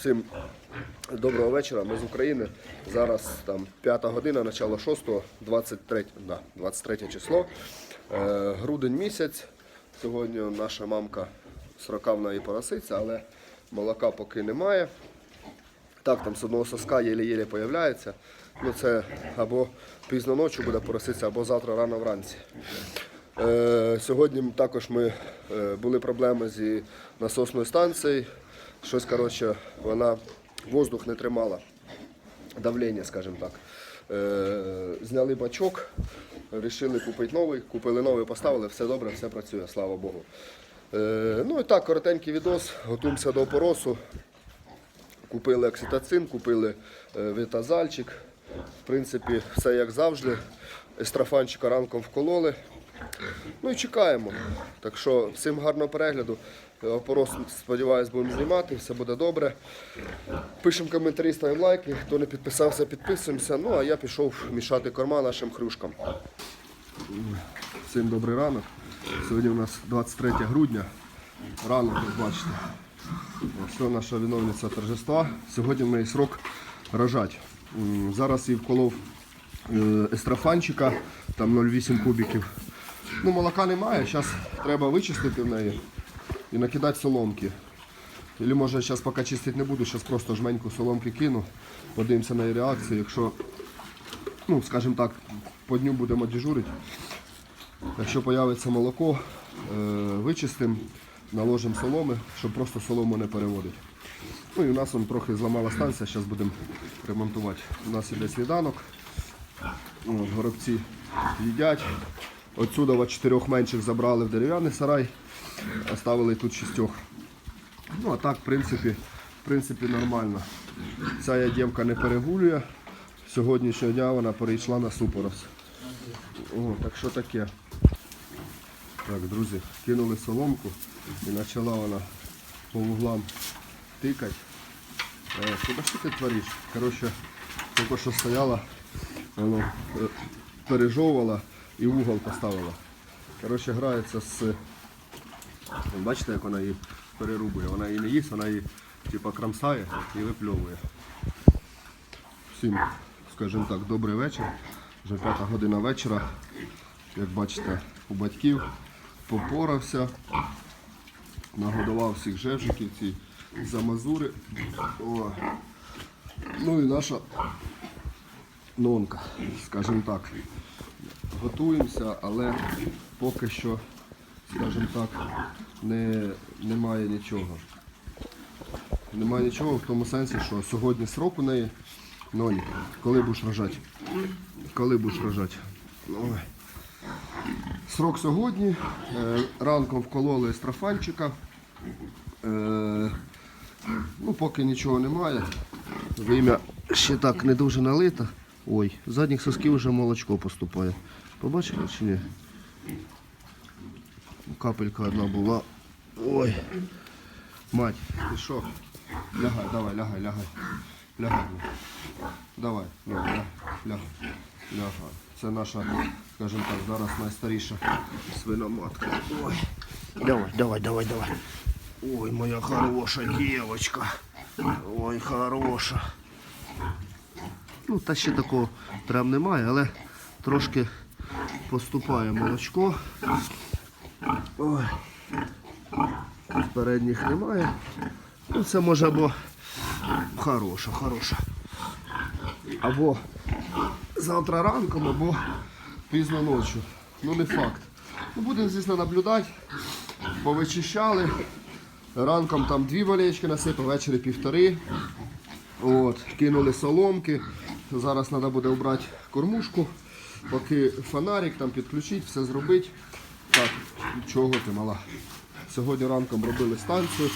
Всім доброго вечора. Ми з України. Зараз там 5 година, начало 6, 23, да, 23 число. Е, грудень місяць. Сьогодні наша мамка срока в неї пороситься, але молока поки немає. Так, там з одного соска єлі-єлі появляється. Ну це або пізно ночі буде пороситися, або завтра рано вранці. Е, сьогодні також ми е, були проблеми зі насосною станцією. Щось, коротше, вона воздух не тримала. Давлення, скажімо так. Е, зняли бачок, вирішили купити новий, купили новий, поставили, все добре, все працює, слава Богу. Е, ну і так, коротенький відос, готуємося до опоросу. Купили окситоцин, купили е, витазальчик. В принципі, все як завжди. Естрофанчика ранком вкололи. Ну і чекаємо. Так що всім гарного перегляду. Е, Опорос, сподіваюсь, будемо знімати, все буде добре. Пишемо коментарі, ставимо лайки. Хто не підписався, підписуємося. Ну а я пішов мішати корма нашим хрюшкам. Всім добрий ранок. Сьогодні у нас 23 грудня. Ранок, як бачите. Ось наша виновниця торжества. Сьогодні в неї срок рожать. Зараз їй вколов е, естрофанчика, там 0,8 кубиків. Ну, молока немає, зараз треба вичистити в неї і накидати соломки. Или може зараз поки чистити не буду, зараз просто жменьку соломки кину, подивимося на її реакцію. Якщо, ну, скажімо так, по дню будемо дежурити. Якщо з'явиться молоко, е, вичистимо, наложимо соломи, щоб просто солому не переводити. Ну і у нас он трохи зламала станція, зараз будемо ремонтувати. У нас іде сніданок. Горобці їдять. Отсюда от чотирьох менших забрали в дерев'яний сарай, оставили тут шістьох. Ну а так, в принципі, в принципі нормально. Ця я дівка не перегулює. Сьогоднішнього дня вона перейшла на супорос. О, так що таке? Так, друзі, кинули соломку і почала вона по вуглам тикати. Е, Куди що ти твориш? Коротше, тільки що стояла, воно е, пережовувала і угол поставила. Коротше, грається з. Бачите, як вона її перерубує. Вона її не їсть, вона її типа крамсає і випльовує. Всім, скажімо так, добрий вечір. Вже п'ята година вечора. Як бачите, у батьків попорався, нагодував всіх жевжиків, ці замазури. О. Ну і наша нонка, скажімо так. Готуємося, але поки що, скажімо так, не, немає нічого. Немає нічого в тому сенсі, що сьогодні срок у неї ноль. Коли будеш рожати? Коли будеш рожати? Ой. Срок сьогодні. Е, Ранком вкололи естрофанчика. Е, Ну, поки нічого немає. Вим'я ще так не дуже налито. Ой, задніх сосків вже молочко поступає. Побачили чи ні? Капелька одна була. Ой. Мать, ти що? Лягай, давай, лягай, лягай. Лягай. Давай, лягай, лягай. Лягай. Це наша, скажімо так, зараз найстаріша свиноматка. Ой. Давай, давай, давай, давай. Ой, моя хороша дівчинка. Ой, хороша. Ну, та ще такого прям немає, але трошки поступає молочко. Ой. Передніх немає. Ну, це може або хороша, хороша. Або завтра ранком, або пізно ночі. Ну не факт. Ну, будемо, звісно, наблюдати. Повичищали. Ранком там дві валечки насипав, ввечері півтори. От, кинули соломки. Зараз треба буде обрати кормушку, поки фонарик там підключити, все зробити. Так, чого ти мала? Сьогодні ранком робили станцію.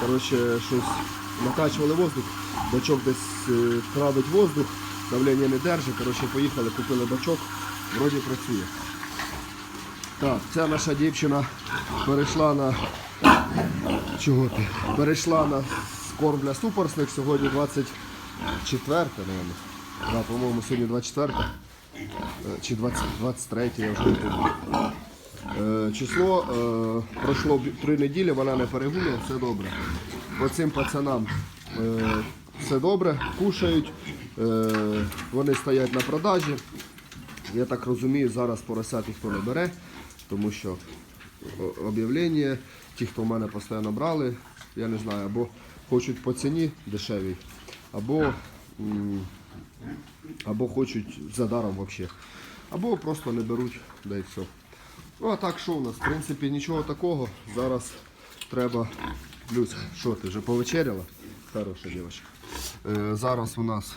Коротше, щось накачували воздух, бачок десь е, травить воздух, давлення не держить. Коротше, поїхали, купили бачок, вроді працює. Так, ця наша дівчина перейшла на Чого ти? Перейшла на корм для супорсних. Сьогодні 24, мабуть. Да, по-моєму, сьогодні 24 е, чи 20, 23, я вже не пам'ятаю. Е, Число е, пройшло три неділі, вона не перегуляла, все добре. По цим пацанам Е, все добре, кушають, е, вони стоять на продажі. Я так розумію, зараз поросят ніхто не бере, тому що об'явлення, ті, хто в мене постійно брали, я не знаю, або хочуть по ціні дешевій, або, або хочуть за даром взагалі. Або просто не беруть, да і все. Ну а так що у нас? В принципі, нічого такого. Зараз треба. Люся, що ти вже повечеряла? Хороша дівчинка. Е, зараз у нас,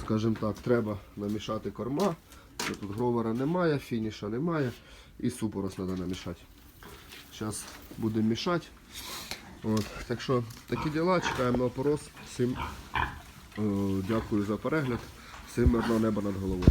скажімо так, треба намішати корма. Тут гровера немає, фініша немає. І супорос треба намішати. Зараз будемо мішати. От, так що такі діла, чекаємо на опорос. Всім е, дякую за перегляд. Всім мирного неба над головою.